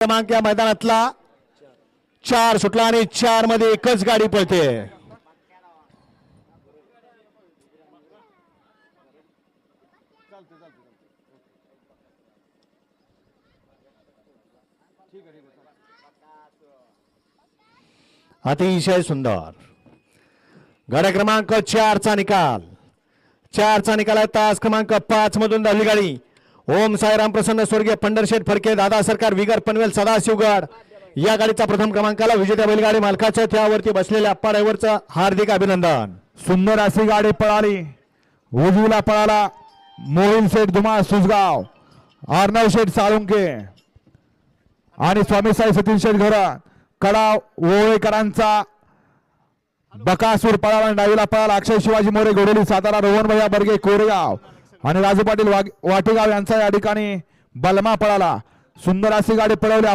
क्रमांक या मैदानातला चार सुटला आणि चारमध्ये एकच गाडी पळते. अतिशय सुंदर. गाड्या क्रमांक चारचा निकाल. चारचा निकाल आहे तास क्रमांक पाच मधून धावली गाडी. ओम साईराम प्रसन्न स्वर्गीय पंढरशेठ फडके दादा सरकार विगर पनवेल सदाशिवगड. या गाडीचा प्रथम क्रमांकाला विजेत्या बैलगाडी मालकाच्या त्यावरती बसलेल्या अप्पा ड्रायव्हरचं हार्दिक अभिनंदन. सुंदर अशी गाडी पळाली. उजवीला पळाला मोहिल शेठ धुमा सुसगाव आर्नव शेठ साळुंके. आणि स्वामी साई सतीश शेठ घोरत कडा ओळेकरांचा बकासूर पळाला डावीला पळाला अक्षय शिवाजी मोरे गोडेली सातारा रोहन भैया बर्गे कोरेगाव. आणि राजू पाटील वाग- वाटेगाव यांचा या ठिकाणी बलमा पळाला. सुंदर अशी गाडी पळवली.